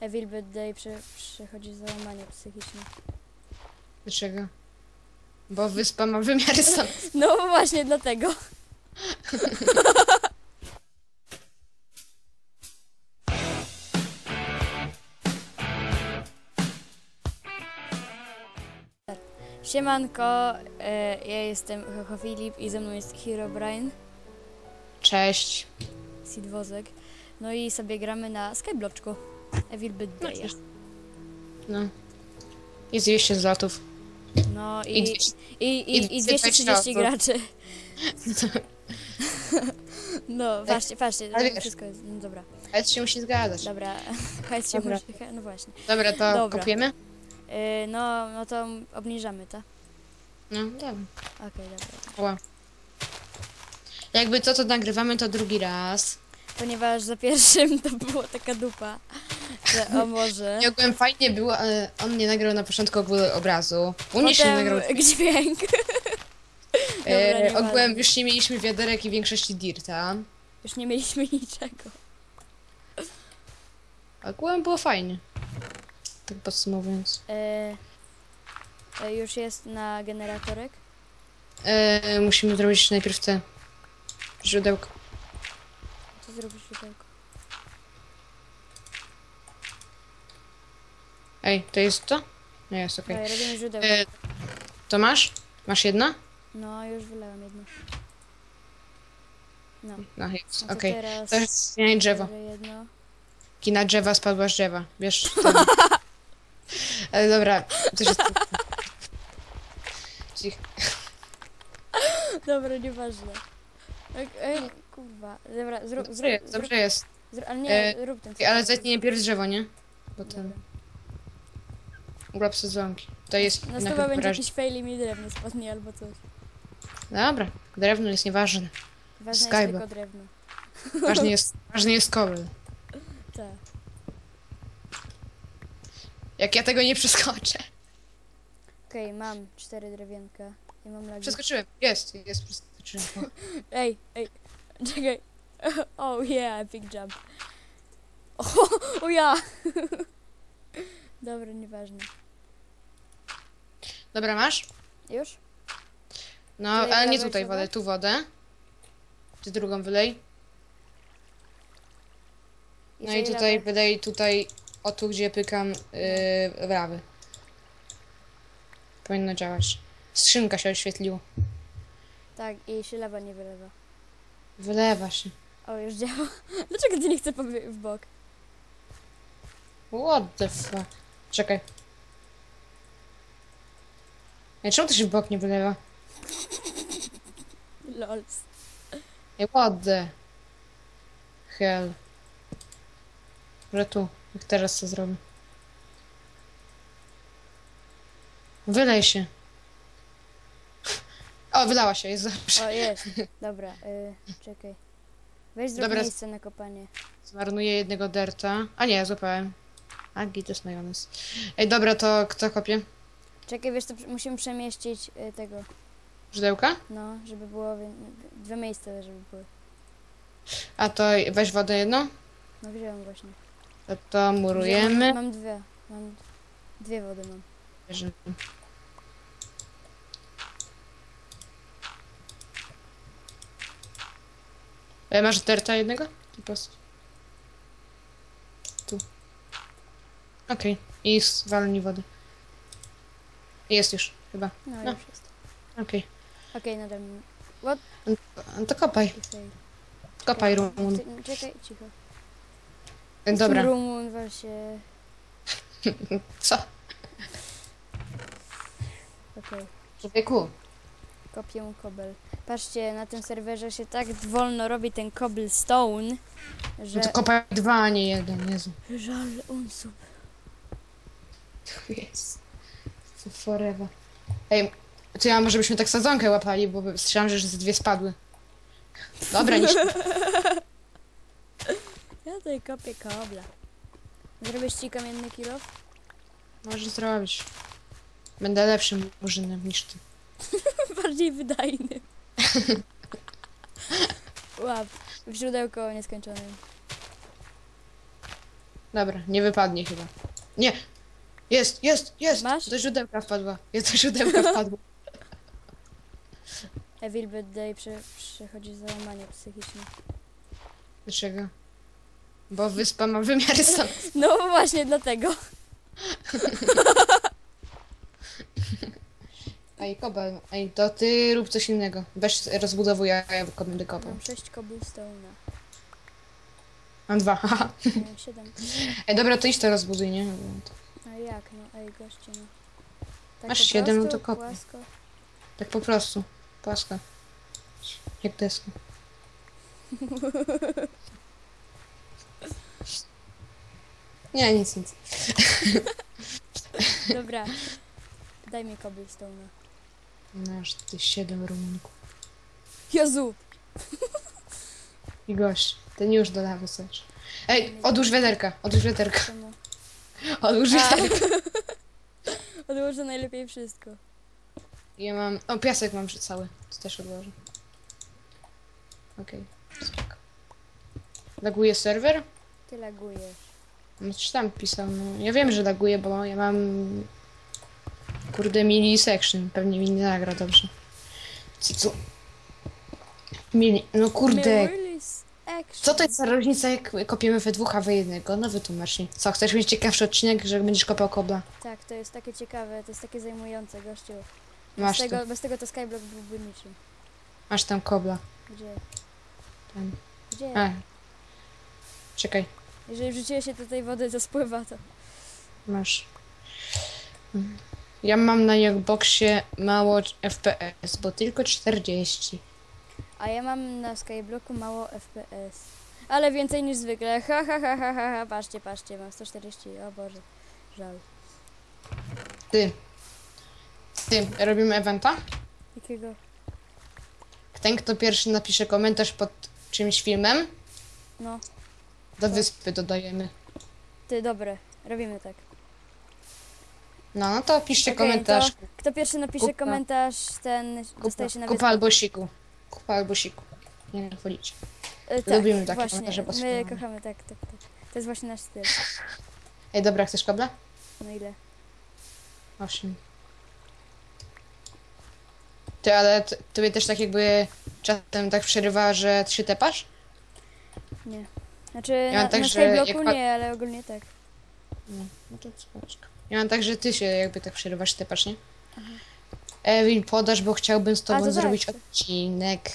Evil Bad Day prze, przechodzi załamanie psychiczne. Dlaczego? Bo wyspa ma wymiary sam. No właśnie dlatego. Siemanko, e, ja jestem Chocho Filip i ze mną jest Hero Brian, Cześć. Sid Wozek. No i sobie gramy na Skybloczku. Evil Bad cześć. No. I 200 złotów. No I i, dwieście- i, i, i, i 220 230 osób. graczy. No, patrzcie, patrzcie, Ale wiesz- wszystko jest, no dobra. Ale to się musi zgadzać. Dobra, hajs się Dobra. musi, no właśnie. Dobra, to Dobra. kopiemy? Yy, no, no to obniżamy, to. No, dobra. Okej, dobra. Ła. Jakby to, to nagrywamy to drugi raz. Ponieważ za pierwszym to była taka dupa, że o może. Ogółem fajnie było, ale on nie nagrał na początku ogóle obrazu. U mnie się Potem nagrał. dźwięk. Dobra, E, ogółem już nie mieliśmy wiaderek i większości dirta. Już nie mieliśmy niczego. Ogółem było fajnie. Tak podsumowując. Yy, yy, już jest na generatorek. E, musimy zrobić najpierw te źródełko. Co zrobisz źródełko? Ej, to jest to? Nie jest, okej. Dobra, robimy źródełko. E, To masz? Masz jedna? No, już wylałem jedno. No. No jest, No to okej. teraz To jest zmieniaj drzewo. biorę jedno. Kina drzewa, spadła z drzewa. Wiesz? To... Ale dobra, to jest... Cich. Dobra, nieważne. Ej, ej, kurwa. Dobra, zrób, Dobrze zrób, jest, zrób, dobrze jest. zrób, ale nie, E, rób ten. Ej, Ale zetnij najpierw drzewo, nie? Bo ten... Dobra. Urlop sezonki. To jest Na stówę będzie wyraźnie. jakiś fail i mi drewno spadnie albo coś. Dobra, drewno jest nieważne. Ważne Skype. jest tylko drewno. Ważny jest, ważny jest kobel. Tak. Jak ja tego nie przeskoczę. Okej, mam cztery drewienka. Ja mam lagi. Przeskoczyłem. Jest, jest, przeskoczyłem. Ej, ej, czekaj. Oh yeah, big jump. O, o ja! Dobra, nieważne. Dobra, masz? Już? No, ale nie wylałeś tutaj wodę? wodę, tu wodę. Ty drugą wylej. No i Jeżeli tutaj wylej tutaj, o tu gdzie pykam yy, lawy. Powinno działać. Skrzynka się oświetliła. Tak, i się lawa nie wylewa. Wylewa się. O, już działa. Dlaczego ty nie chce powie- w bok? What the fuck? Czekaj. Ej, czemu to się w bok nie wylewa? Lols. Ej, what the hell? Że tu. Jak teraz co zrobię? Wylej się. O, wylała się, jest dobrze. O, jest. Dobra, y, czekaj. Weź zrób Dobra. miejsce na kopanie. Zmarnuję jednego derta. A nie, złapałem. To jest majonez. Ej, dobra, to kto kopie? Czekaj, wiesz pr- musimy przemieścić y, tego, Żdełka? no, żeby było wie- dwie miejsca, żeby były. A to weź wodę jedną. No wziąłem właśnie. To, to murujemy. Wziąłem- Mam dwie, mam dwie wody mam. Bierzemy. E, masz derta jednego? Po prostu. Tu. Okej. I zwalni wodę. Jest już, chyba. No, No. już jest. Okej. Okej, nade mną. No to kopaj. Kopaj rumun. ty- Czekaj, cicho. E, Dobra. Rumun, się. Co? Okej. Człowieku. Kopię kobel. Patrzcie, na tym serwerze się tak wolno robi ten cobblestone, że... No to kopaj dwa, a nie jeden. Jezu. Żal unsub. Jest. Forever. Ej, to ja może byśmy tak sadzonkę łapali, bo słyszałam, że z dwie spadły. Dobra, nie Ja tutaj kopię kobla. Zrobisz ci kamienny kilo? Możesz zrobić. Będę lepszym murzynem niż ty. Bardziej wydajny. Łap. W źródełko nieskończone. Dobra, nie wypadnie chyba. Nie! Jest, jest, jest! Masz? Do źródełka wpadła. Jest do źródełka wpadła. Evil Bad Day prze, przechodzi załamanie psychiczne. Dlaczego? Bo wyspa ma wymiary sam. No właśnie dlatego. Ej, kobel. Ej, to ty rób coś innego. Weź rozbudowuj, a ja będę kopał. Mam 6 cobblestone'a. Mam dwa, haha. Mam 7. Ej, dobra, to idź to rozbuduj, nie? A jak no? Ej goście no. Tak Masz po siedem, no prostu, to kopnij. Płasko. Tak po prostu. Płaska. Jak deska. Nie, nic, nic. Dobra. Daj mi cobblestone'a. Masz ty siedem rumunków. Jezu! I gość. Ten już do lawy chcesz. Ej, odłóż wiaderka, odłóż wiaderka. Czemu? Odłóż A. wiaderka. Odłożę najlepiej wszystko. Ja mam... O, piasek mam przy cały. To też odłożę. Okej, spoko. Laguje serwer? Ty lagujesz. No coś tam pisał, no. Ja wiem, że laguje, bo ja mam... Kurde, mini section. Pewnie mi nie nagra dobrze. Co, co? Mini... No kurde. Action. Co to jest za różnica, jak kopiemy we dwóch, a we jednego? No wytłumacz mi. Co, chcesz mieć ciekawszy odcinek, że będziesz kopał kobla? Tak, to jest takie ciekawe, to jest takie zajmujące, gościu. Bez Masz tu. tego, bez tego to Skyblock byłby niczym. Masz tam kobla. Gdzie? Tam. Gdzie? A. Czekaj, Jeżeli wrzuciłeś się do tej wody, to spływa to. masz. Ja mam na Jackboxie mało FPS, bo tylko 40. A ja mam na Skyblocku mało FPS. Ale więcej niż zwykle. Ha, ha, ha, ha, ha, ha. Patrzcie, patrzcie, mam 140. O Boże, żal. Ty. Ty, robimy eventa? Jakiego? Ten, kto pierwszy napisze komentarz pod czymś filmem, No, do wyspy dodajemy. ty, dobre. Robimy tak. No, no to piszcie Okej, komentarz. to Kto pierwszy napisze Kupa. komentarz, ten Kupa, dostaje się na kupa wyspę. albo siku. Kupa albo siku. Nie chwalić. E, tak, lubimy takie właśnie. komentarze My kochamy, tak, tak, tak. To jest właśnie nasz styl. Ej, dobra, chcesz kobla? No ile? Osiem. Ty, ale t- tobie też tak jakby czasem tak przerywa, że się tepasz? Nie. Znaczy, Ja na, mam tak, na że jak pa- nie, ale ogólnie tak. No, no to spoczko. Ja mam tak, że ty się jakby tak przerywasz, tepasz, nie? Ewin, podasz, bo chciałbym z tobą to zrobić tak. odcinek.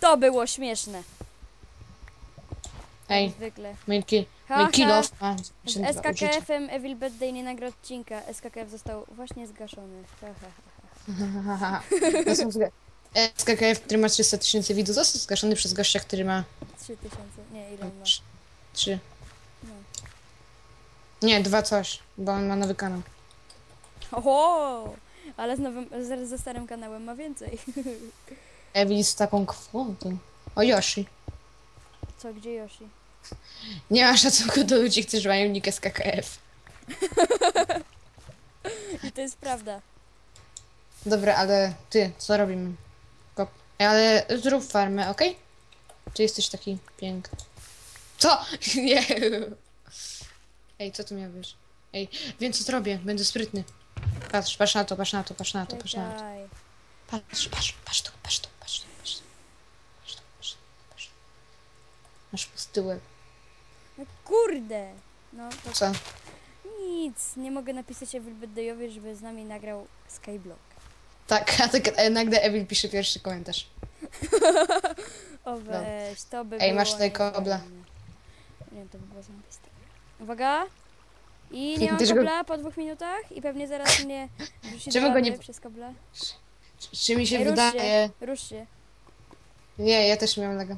To było śmieszne. Ej, zwykle. mój, ki Ha, mój kill ha. off ma Z 82 użycia. SKKF-em Evil Bad Day nie nagra odcinka. SKKF został właśnie zgaszony. SKKF, który ma 300 tysięcy widzów, został zgaszony przez gościa, który ma 3000. Nie, ile ma? trz- trzy. No. Nie, dwa coś, bo on ma nowy kanał. Oho! Ale z nowym, z, ze starym kanałem ma więcej. Ewin z taką kwotą. O Yoshi. Co, gdzie Yoshi? Nie ma szacunku do ludzi, którzy mają nick SKKF. I to jest prawda. Dobra, ale ty, co robimy? Kop. Ale zrób farmę, okej? Czy jesteś taki piękny? Co? Nie. Ej, co tu miał być? Ej, wiem co zrobię, będę sprytny. Patrz, patrz na to, patrz na to, patrz na to, patrz na to. Patrz, patrz, patrz tu, patrz tu, patrz tu, patrz tu. Patrz tu, patrz tu, patrz tu. Masz pusty łeb. No kurde! No to Co? nic. Nie mogę napisać Evil Bad Dayowi, żeby z nami nagrał Skyblock. Tak, a tak e, nagle Evil pisze pierwszy komentarz. O weź, to by No. Ej, było masz tutaj kobla. Nie, to by było zajebiste. Uwaga! I nie mam Dlaczego- kobla po dwóch minutach i pewnie zaraz mnie wrzuci Czemu do go lawy nie- przez. Czy- Czy mi się Ej, rusz wydaje... się, rusz się. Nie, ja też miałem lega.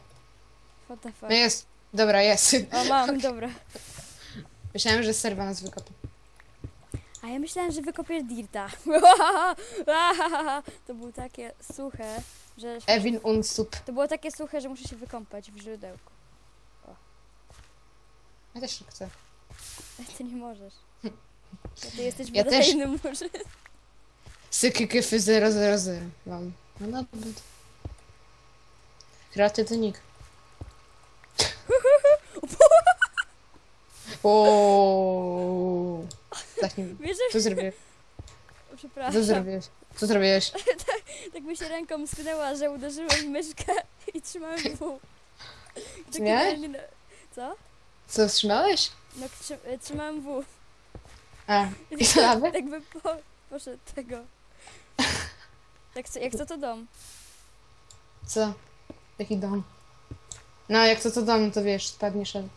What the fuck. No jest. Dobra, jest. O, mam, dobra. Myślałem, że serwa nas wykopie. A ja myślałem, że wykopiesz dirta. To było takie suche, że... Ewin unsub. To było takie suche, że muszę się wykąpać w źródełku. Ja też chcę. Ty nie możesz. Ja ty jesteś ja też... innym może. Syki kyfy 000 mam. No dobra. Kreatywny nick. Ooooooo. Tak nie Wiesz, Co zrobiłeś? Przepraszam. Co zrobiłeś? Co zrobiłeś? tak, tak mi się ręką sknęła, że uderzyłem myszkę i trzymałem w. Nie? Co? Co wstrzymałeś? No trzy- trzymałem w. A, i co nawet? Jakby po, poszedł tego. Tak, co- jak co to dom? Co? Jaki dom? No, jak to to dom, to wiesz, spadniesz, ale.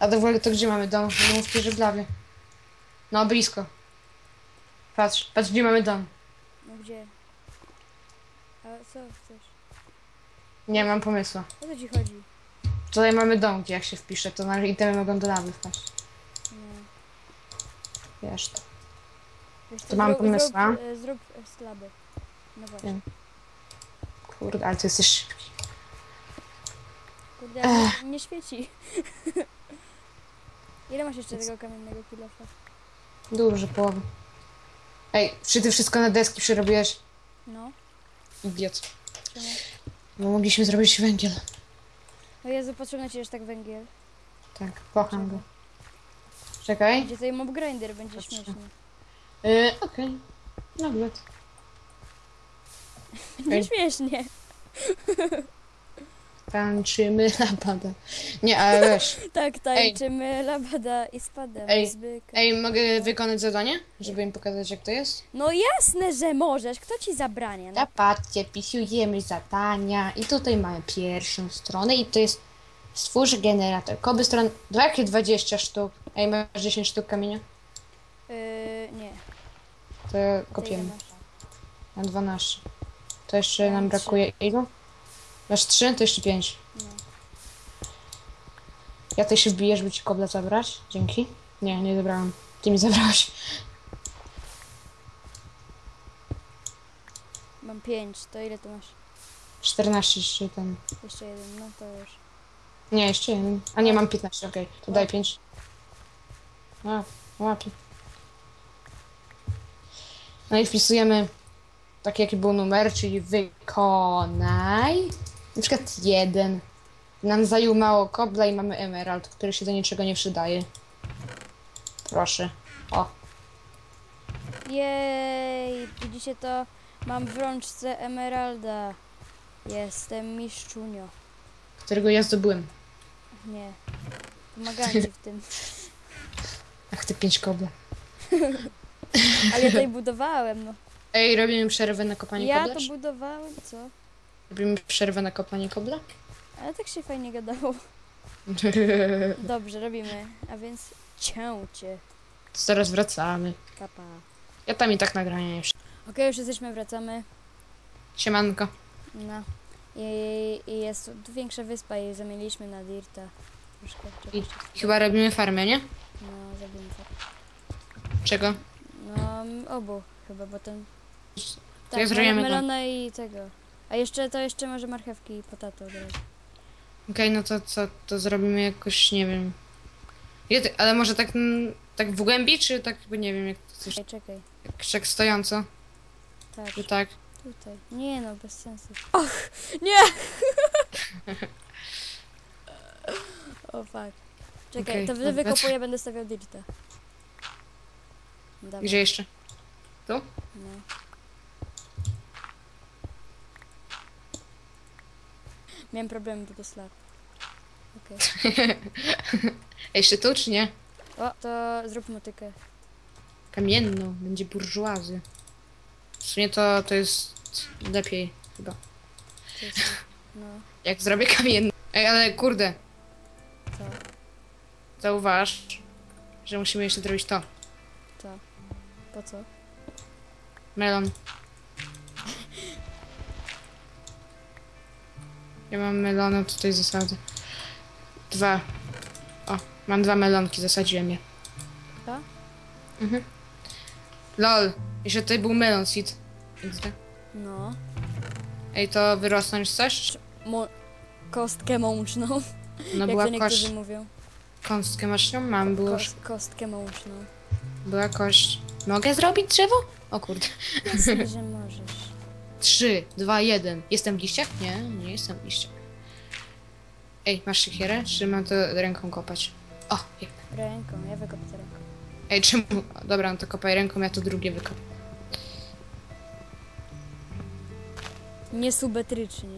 A to w ogóle to gdzie mamy dom? No że w lawie. No, blisko. Patrz, patrz gdzie mamy dom. No gdzie? A co chcesz? Nie mam pomysłu. O co ci chodzi? Tutaj mamy dom, gdzie jak się wpisze, to nasze itemy mogą do lawy wpaść. Nie. Wiesz to. Wiesz, To mam pomysła. Zrób, e, zrób e, slabę. No właśnie. Wiem. Kurde, ale ty jesteś szybki. Kurde, ale nie świeci. Ile masz jeszcze tego kamiennego kilofa? Dużo połowy. Ej, czy ty wszystko na deski przerobiłeś? No, Idiot. czemu? No mogliśmy zrobić węgiel. O Jezu, potrzebny ci już tak węgiel. Tak, kocham go. Czekaj. Gdzie tutaj mob grinder będzie śmieszny. Yy, okej. Nawet. Nie Ej. śmiesznie. Tańczymy lapada. Nie, ale wiesz. Tak, tańczymy, labada i spadamy Ej. Ej, mogę wykonać zadanie? Żeby im pokazać jak to jest? No jasne, że możesz. Kto ci zabrania? No, Ja patrzcie, pisujemy zadania i tutaj mamy pierwszą stronę i to jest stwórz generator. Koby stron, jakie 20 sztuk. Ej, masz 10 sztuk kamienia? yy, nie. To kopiemy. Na 12. To jeszcze nam brakuje ilu? Masz 3, to jeszcze 5. No. Ja tutaj się wbiję, żeby ci kobla zabrać. Dzięki. Nie, nie zabrałam. Ty mi zabrałeś. Mam pięć. To ile tu masz? 14 jeszcze ten. Jeszcze jeden. No to już. Nie, jeszcze jeden. A nie, mam 15, okej. To daj 5. A, łapie. No i wpisujemy taki jaki był numer, czyli wykonaj. Na przykład jeden. Nam zajął mało kobla i mamy emerald, który się do niczego nie przydaje. Proszę. O, Jej! Widzicie to? Mam w rączce emeralda. Jestem mistrzunio. którego ja zdobyłem. Nie. Pomagam ci w tym. Ach, te 5 kobla. Ale ja tutaj budowałem, no. Ej, robimy przerwę na kopanie Ja kobla? to budowałem, co? Robimy przerwę na kopanie kobla? Ale tak się fajnie gadało. Dobrze, robimy. A więc cięcie. to zaraz wracamy. Papa. Ja tam i tak nagrania jeszcze. Okej, już jesteśmy, wracamy. Siemanko. No. I, I jest tu większa wyspa i zamieniliśmy na Dirta. Troszkę I czegoś. chyba robimy farmę, nie? No, zrobimy tak. Czego? No, obu chyba, bo ten... ja zrobimy to. melona i tego. A jeszcze to jeszcze może marchewki i potato dodać. Okej, no to co, to zrobimy jakoś, nie wiem. Ty- ale może tak, mm, tak w głębi, czy tak, jakby nie wiem, jak coś, Czekaj, czekaj. jak, tak stojąco, Tak, czy tak? tutaj. Nie no, bez sensu. Och, nie! o fuck. Czekaj, Okej, to dobra. wy wykopuję, będę stawiał Dirta. Dobra, Gdzie jeszcze? no. Miałem problemy, bo to slab. Okej. Jeszcze tu, czy nie? O, to zrób motykę. Kamienną, będzie burżuazy. W sumie to, to jest lepiej chyba. To jest, no, Jak zrobię kamienną. Ej, ale kurde, co? zauważ, że musimy jeszcze zrobić to. Co? Po co? Melon. Ja mam melony tutaj zasadzę. Dwa. O, mam dwa melonki, zasadziłem je. Dwa? Mhm. Lol, jeszcze tutaj był melon seed. XD. No. Ej, to wyrosnąć chcesz? Mo kostkę mączną, No jak była to niektórzy kość. mówią. Kostkę masz ją? Mam, było. Kost, kostkę mączną. Była kość. Mogę zrobić drzewo? O kurde. Jasne, że możesz. Trzy, dwa, jeden. Jestem w liściach? Nie, nie jestem w liściach. Ej, masz siekierę? Czy mam to ręką kopać? O, Ręką, ja wykopię to ręką. ej, czemu? Dobra, no to kopaj ręką, ja to drugie wykopię. Niesymetrycznie.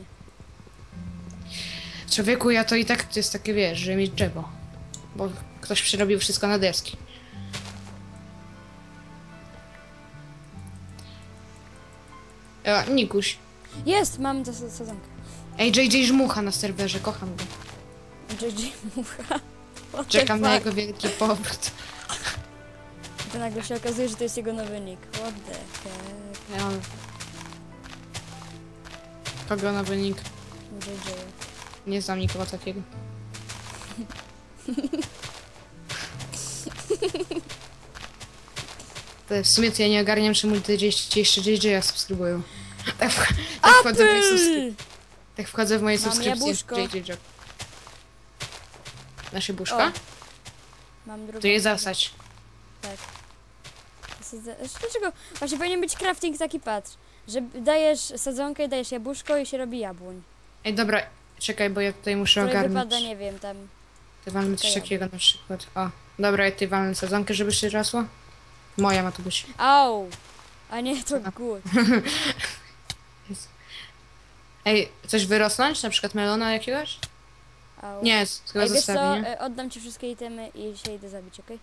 Człowieku, ja to i tak to jest takie, wiesz, że mieć drzewo. Bo ktoś przerobił wszystko na deski. E, Nikuś. Jest, mam to sadzonkę. Ej, JJ Żmucha na serwerze, kocham go. JJ mucha. What the Czekam na fuck? jego wielki powrót. To nagle się okazuje, że to jest jego nowy nick. What the heck? Ja mam... Kogo na wynik? JJ. Nie znam nikogo takiego. To w sumie to ja nie ogarniam, czemu te dzieci jeszcze JJ subskrybują. Tak, tak wchodzę w moje subskrypcje. Tak wchodzę w moje Mam subskrypcje. jabłuszko. JJ Job. Nasze buszka? Mam drugą. To je zasać. Tak. Sadza- Znaczy, Dlaczego? Właśnie powinien być crafting taki patrz, że dajesz sadzonkę, dajesz jabłuszko i się robi jabłoń. Ej, dobra, czekaj, bo ja tutaj muszę Której ogarnąć. wypada, nie wiem, tam. Ty walmy coś takiego na przykład. O, dobra, ja tutaj walnę sadzonkę, żeby się rosło. Moja ma to być. Au! A nie, to Co? gut. Ej, coś wyrosnąć? Na przykład melona jakiegoś? Au. Nie, chyba Ej, wiesz co, zostawię, nie? e, oddam ci wszystkie itemy i się idę zabić, okej?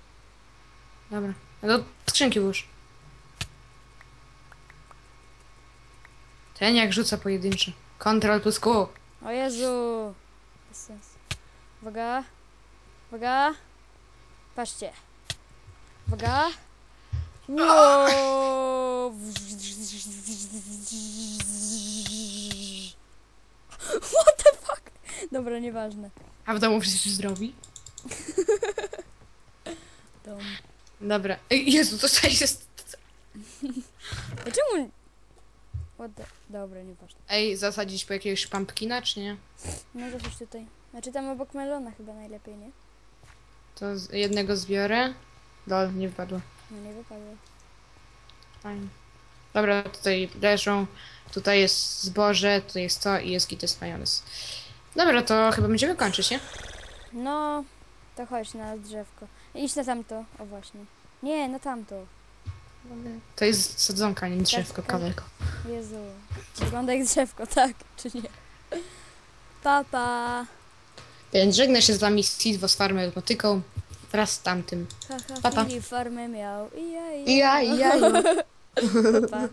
Dobra. No do skrzynki włóż. Ten jak rzuca pojedynczy. Control plus Q. O Jezu! Bez sensu. Uwaga. Uwaga. Patrzcie. Uwaga. Wow. What the fuck? Dobra, nieważne. A w domu przecież zdrowi. Dom. Dobra. Ej, Jezu, to co jest? Ej, czemu... What the... Dobra, nieważne. Ej, zasadzić po jakiegoś pumpkina, czy nie? No to coś tutaj. Znaczy tam obok melona chyba najlepiej, nie? To z jednego zbiorę. Dol, nie wpadło. No nie wypadło. Fajnie. Dobra, tutaj leżą. Tutaj jest zboże, tutaj jest to i jest gites majonez. Dobra, to chyba będziemy kończyć, nie? No, to chodź na drzewko. Idź na tamto. O właśnie. Nie, na tamto. To jest sadzonka, nie drzewko, tak. kawałek. Jezu. Wygląda jak drzewko, tak? Czy nie? Papa. Pa. Więc żegnę się z wami Sidwo z farmy motyką wraz z tamtym. Haha, Pa, farmę miał. I ja, I ja, i ja. Pa, pa.